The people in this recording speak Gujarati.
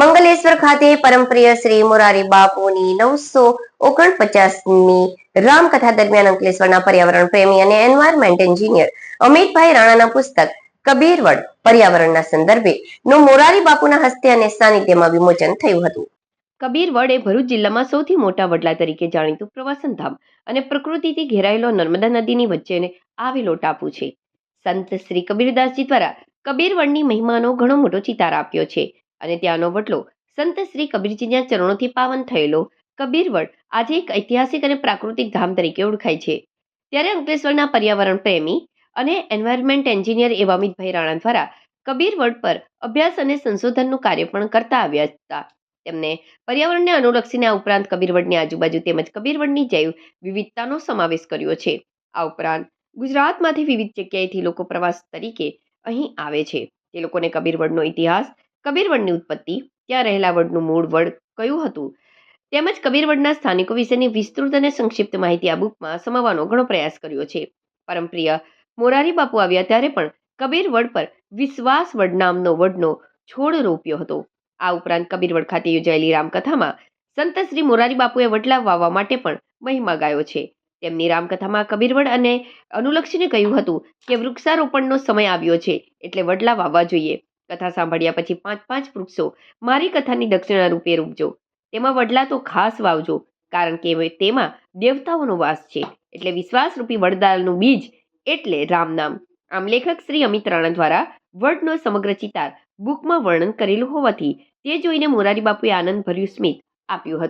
મંગલેશ્વર ખાતે પરમપ્રિય શ્રી મોરારી બાપુની નવસો ઓગણપચાસમી રામકથા દરમિયાન અંકલેશ્વરના પર્યાવરણ પ્રેમી અને એન્વાયરમેન્ટ એન્જિનિયર અમિતભાઈ રાણાના પુસ્તક કબીરવડ પર્યાવરણના સંદર્ભે નું મોરારી બાપુના હસ્તે અને સાનિધ્યમાં વિમોચન થયું હતું. કબીરવડ એ ભરૂચ જિલ્લામાં સૌથી મોટા વડલા તરીકે જાણીતું પ્રવાસન ધામ અને પ્રકૃતિથી ઘેરાયેલો નર્મદા નદીની વચ્ચે આવેલો ટાપુ છે. સંત શ્રી કબીરદાસજી દ્વારા કબીરવડની મહિમાનો ઘણો મોટો ચિતાર આપ્યો છે. અને ત્યાંનો વડલો સંત શ્રી કબીરજીના ચરણોથી પાવન થયેલો કબીરવડ આજે એક ઐતિહાસિક અને પ્રાકૃતિક ધામ તરીકે ઓળખાય છે. ત્યારે અંકલેશ્વરના પર્યાવરણ પ્રેમી અને એન્વાયરમેન્ટ એન્જિનિયર એવા અમિતભાઈ રાણા દ્વારા કબીરવડ પર અભ્યાસ અને સંશોધનનું કાર્ય પણ કરતા આવ્યા હતા. તેમને પર્યાવરણને અનુલક્ષીને આ ઉપરાંત કબીરવડની આજુબાજુ તેમજ કબીરવડની જૈવ વિવિધતાનો સમાવેશ કર્યો છે. આ ઉપરાંત ગુજરાતમાંથી વિવિધ જગ્યાએથી લોકો પ્રવાસ તરીકે અહીં આવે છે. તે લોકોને કબીરવડનો ઇતિહાસ કબીરવડની ઉત્પત્તિ, ત્યાં રહેલા વડનું મૂળ વડ કયું હતું? તેમજ કબીરવડના સ્થાનિકો વિશેની વિસ્તૃત અને સંક્ષિપ્ત માહિતી આ બુકમાં સમાવવાનો ઘણો પ્રયાસ કર્યો છે. પરમપ્રિય મોરારી બાપુ આવ્યા ત્યારે પણ કબીરવડ પર વિશ્વાસ વડ નામનો વડનો છોડ રોપ્યો હતો. આ ઉપરાંત કબીરવડ ખાતે યોજાયેલી રામકથામાં સંત શ્રી મોરારી બાપુએ વડલા વાવવા માટે પણ મહિમા ગાયો છે. તેમની રામકથામાં કબીરવડ અને અનુલક્ષીને કહ્યું હતું કે વૃક્ષારોપણનો સમય આવ્યો છે, એટલે વડલા વાવવા જોઈએ. કથા સાંભળ્યા પછી પાંચ પાંચ વૃક્ષો મારી કથાની દક્ષિણા રૂપે રૂપજો તેમાં વડલા તો ખાસ વાવજો, કારણ કે તેમાં દેવતાઓનો વાસ છે. એટલે વિશ્વાસરૂપી વડદાલનું બીજ એટલે રામ નામ. આમ લેખક શ્રી અમિત રાણા દ્વારા વડનો સમગ્ર ચિતાર બુકમાં વર્ણન કરેલું હોવાથી તે જોઈને મોરારી બાપુએ આનંદ ભર્યું સ્મિત આપ્યું હતું.